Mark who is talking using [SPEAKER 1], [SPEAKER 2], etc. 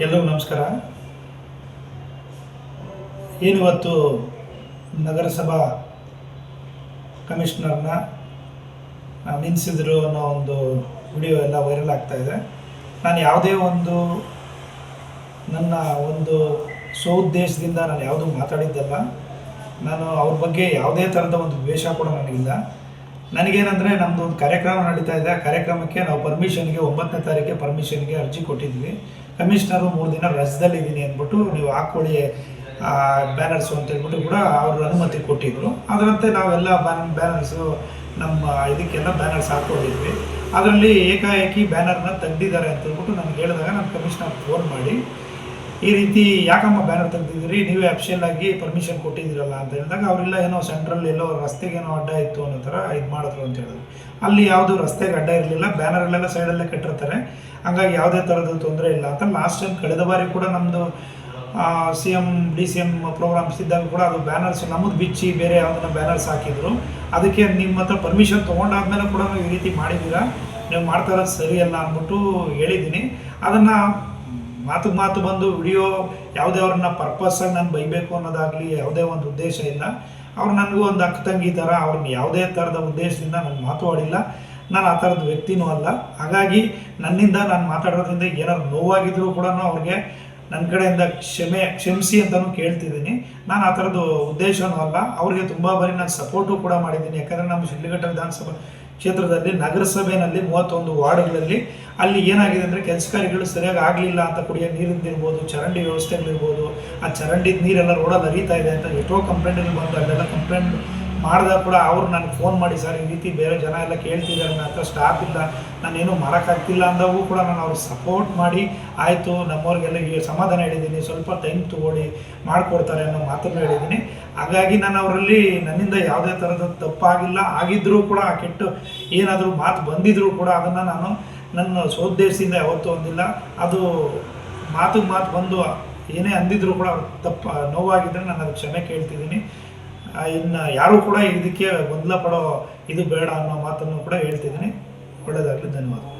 [SPEAKER 1] ಎಲ್ಲರಿಗೂ ನಮಸ್ಕಾರ. ಏನಿವತ್ತು ನಗರಸಭಾ ಕಮಿಷನರ್ನ ನಿಲ್ಲಿಸಿದ್ರು ಅನ್ನೋ ಒಂದು ವಿಡಿಯೋ ಎಲ್ಲ ವೈರಲ್ ಆಗ್ತಾ ಇದೆ. ನಾನು ಯಾವುದೇ ಒಂದು ನನ್ನ ಒಂದು ಸ್ವಉದ್ದೇಶದಿಂದ ನಾನು ಯಾವುದೂ ಮಾತಾಡಿದ್ದಲ್ಲ. ನಾನು ಅವ್ರ ಬಗ್ಗೆ ಯಾವುದೇ ಥರದ ಒಂದು ದ್ವೇಷ ಕೂಡ ನನಗಿಲ್ಲ. ನನಗೇನಂದರೆ ನಮ್ಮದು ಒಂದು ಕಾರ್ಯಕ್ರಮ ನಡೀತಾ ಇದೆ. ಆ ಕಾರ್ಯಕ್ರಮಕ್ಕೆ ನಾವು ಪರ್ಮಿಷನ್ಗೆ ಒಂಬತ್ತನೇ ತಾರೀಕಿಗೆ ಪರ್ಮಿಷನ್ಗೆ ಅರ್ಜಿ ಕೊಟ್ಟಿದ್ವಿ. ಕಮಿಷನರು ಮೂರು ದಿನ ರಜದಲ್ಲಿದ್ದೀನಿ ಅಂದ್ಬಿಟ್ಟು ನೀವು ಹಾಕ್ಕೊಳ್ಳಿ ಬ್ಯಾನರ್ಸು ಅಂತ ಹೇಳ್ಬಿಟ್ಟು ಕೂಡ ಅವರು ಅನುಮತಿ ಕೊಟ್ಟಿದ್ರು. ಅದರಂತೆ ನಾವೆಲ್ಲ ಬ್ಯಾನ್ ಬ್ಯಾನರ್ಸು ನಮ್ಮ ಇದಕ್ಕೆಲ್ಲ ಬ್ಯಾನರ್ಸ್ ಹಾಕ್ಕೊಂಡಿದ್ವಿ ಅದರಲ್ಲಿ ಏಕಾಏಕಿ ಬ್ಯಾನರ್ನ ತೆಗ್ದಿದ್ದಾರೆ ಅಂತ ಹೇಳ್ಬಿಟ್ಟು ನನಗೆ ಹೇಳಿದಾಗ ನಾನು ಕಮಿಷನರ್ ಫೋನ್ ಮಾಡಿ ಈ ರೀತಿ ಯಾಕಮ್ಮ ಬ್ಯಾನರ್ ತೆಗೆದಿದ್ರಿ ನೀವೇ ಅಫಿಷಿಯಲ್ ಆಗಿ ಪರ್ಮಿಷನ್ ಕೊಟ್ಟಿದ್ದೀರಲ್ಲ ಅಂತ ಹೇಳಿದಾಗ ಅವರೆಲ್ಲ ಏನೋ ಸೆಂಟ್ರಲ್ ಎಲ್ಲೋ ರಸ್ತೆಗೆ ಏನೋ ಅಡ್ಡ ಇತ್ತು ಅನ್ನೋ ಥರ ಇದು ಮಾಡಿದ್ರು ಅಂತ ಹೇಳಿದ್ರು. ಅಲ್ಲಿ ಯಾವುದು ರಸ್ತೆಗೆ ಅಡ್ಡ ಇರಲಿಲ್ಲ ಬ್ಯಾನರ್ಲೆಲ್ಲ ಸೈಡಲ್ಲೇ ಕಟ್ಟಿರ್ತಾರೆ. ಹಂಗಾಗಿ ಯಾವುದೇ ಥರದ ತೊಂದರೆ ಇಲ್ಲ ಅಂತ ಲಾಸ್ಟ್ ಟೈಮ್ ಕಳೆದ ಬಾರಿ ಕೂಡ ನಮ್ಮದು C M D C M programmes ಇದ್ದಾಗ ಕೂಡ ಅದು ಬ್ಯಾನರ್ಸ್ ನಮ್ಮದು ಬಿಚ್ಚಿ ಬೇರೆ ಯಾವುದನ್ನ ಬ್ಯಾನರ್ಸ್ ಹಾಕಿದ್ರು. ಅದಕ್ಕೆ ನಿಮ್ಮ ಹತ್ರ ಪರ್ಮಿಷನ್ ತೊಗೊಂಡಾದ್ಮೇಲೆ ಕೂಡ ಈ ರೀತಿ ಮಾಡಿದ್ದೀರಾ? ನೀವು ಮಾಡ್ತಾ ಇರೋದು ಸರಿಯಲ್ಲ ಅಂದ್ಬಿಟ್ಟು ಹೇಳಿದ್ದೀನಿ. ಅದನ್ನು ಮಾತು ಮಾತು ಬಂದು ವಿಡಿಯೋ ಯಾವುದೇ ಅವ್ರನ್ನ ಪರ್ಪಸ್ಸಾಗಿ ನಾನು ಬೈಬೇಕು ಅನ್ನೋದಾಗಲಿ, ಯಾವುದೇ ಒಂದು ಉದ್ದೇಶ ಇಲ್ಲ. ಅವ್ರು ನನಗೂ ಒಂದು ಅಕ್ಕ ತಂಗಿ ಥರ ಅವ್ರನ್ನ ಯಾವುದೇ ಥರದ ಉದ್ದೇಶದಿಂದ ನಾನು ಮಾತಾಡಿಲ್ಲ ನಾನು ಆ ಥರದ ವ್ಯಕ್ತಿನೂ ಅಲ್ಲ. ಹಾಗಾಗಿ ನನ್ನಿಂದ ನಾನು ಮಾತಾಡೋದ್ರಿಂದ ಏನಾದ್ರು ನೋವಾಗಿದ್ರೂ ಕೂಡ ಅವ್ರಿಗೆ ನನ್ನ ಕಡೆಯಿಂದ ಕ್ಷಮೆ, ಕ್ಷಮಿಸಿ ಅಂತಲೂ ಕೇಳ್ತಿದ್ದೀನಿ. ನಾನು ಆ ಥರದ್ದು ಉದ್ದೇಶನೂ ಅಲ್ಲ. ಅವ್ರಿಗೆ ತುಂಬ ಬಾರಿ ನಾನು ಸಪೋರ್ಟು ಕೂಡ ಮಾಡಿದ್ದೀನಿ. ಯಾಕಂದರೆ ನಮ್ಮ ಶಿಡ್ಲಘಟ್ಟ ವಿಧಾನಸಭಾ ಕ್ಷೇತ್ರದಲ್ಲಿ ನಗರಸಭೆಯಲ್ಲಿ ಮೂವತ್ತೊಂದು ವಾರ್ಡ್ಗಳಲ್ಲಿ ಅಲ್ಲಿ ಏನಾಗಿದೆ ಅಂದರೆ ಕೆಲಸ ಕಾರ್ಯಗಳು ಸರಿಯಾಗಿ ಆಗಲಿಲ್ಲ ಅಂತ ಕುಡಿಯೋ ನೀರಿಂದಿರ್ಬೋದು ಚರಂಡಿ ವ್ಯವಸ್ಥೆಗಳಿರ್ಬೋದು, ಆ ಚರಂಡಿ ನೀರೆಲ್ಲ ರೋಡಲ್ಲಿ ಹರಿತಾ ಇದೆ ಅಂತ ಎಷ್ಟೋ ಕಂಪ್ಲೇಂಟ್ಗಳು ಬಂದು ಅಲ್ಲೆಲ್ಲ ಕಂಪ್ಲೇಂಟ್ ಮಾಡಿದಾಗ ಕೂಡ ಅವ್ರು ನನಗೆ ಫೋನ್ ಮಾಡಿ, ಸರ್, ಈ ರೀತಿ ಬೇರೆ ಜನ ಎಲ್ಲ ಕೇಳ್ತಿದ್ದಾರೆ ನನ್ನ ಹತ್ರ ಸ್ಟಾಫ್ ಇಲ್ಲ, ನಾನೇನು ಮಾಡೋಕ್ಕಾಗ್ತಿಲ್ಲ ಅಂದಾಗೂ ಕೂಡ ನಾನು ಅವ್ರಿಗೆ ಸಪೋರ್ಟ್ ಮಾಡಿ, ಆಯಿತು, ನಮ್ಮವ್ರಿಗೆಲ್ಲ ಸಮಾಧಾನ ಹೇಳಿದ್ದೀನಿ, ಸ್ವಲ್ಪ ಟೈಮ್ ತೊಗೊಳ್ಳಿ, ಮಾಡಿಕೊಡ್ತಾರೆ ಅನ್ನೋ ಮಾತನ್ನು ಹೇಳಿದ್ದೀನಿ. ಹಾಗಾಗಿ ನಾನು ಅವರಲ್ಲಿ ನನ್ನಿಂದ ಯಾವುದೇ ಥರದ ತಪ್ಪಾಗಿಲ್ಲ. ಆಗಿದ್ದರೂ ಕೂಡ, ಆ ಕೆಟ್ಟು ಏನಾದರೂ ಮಾತು ಬಂದಿದ್ದರೂ ಕೂಡ ಅದನ್ನು ನಾನು ನನ್ನ ಸೋದ್ದೇಶದಿಂದ ಯಾವತ್ತೂ ಒಂದಿಲ್ಲ ಅದು ಮಾತು ಮಾತು ಬಂದು ಏನೇ ಅಂದಿದ್ರು ಕೂಡ ಅವ್ರು ತಪ್ಪ ನೋವಾಗಿದ್ದರೆ ನಾನು ಅದಕ್ಕೆ ಕ್ಷಮೆ ಕೇಳ್ತಿದ್ದೀನಿ. ಇನ್ನು ಯಾರೂ ಕೂಡ ಇದಕ್ಕೆ ಗೊಂದಲ ಪಡೋ ಇದು ಬೇಡ ಅನ್ನೋ ಮಾತನ್ನು ಕೂಡ ಹೇಳ್ತಿದ್ದೀನಿ. ಒಳ್ಳೆಯದಾಗಲಿ ಧನ್ಯವಾದ.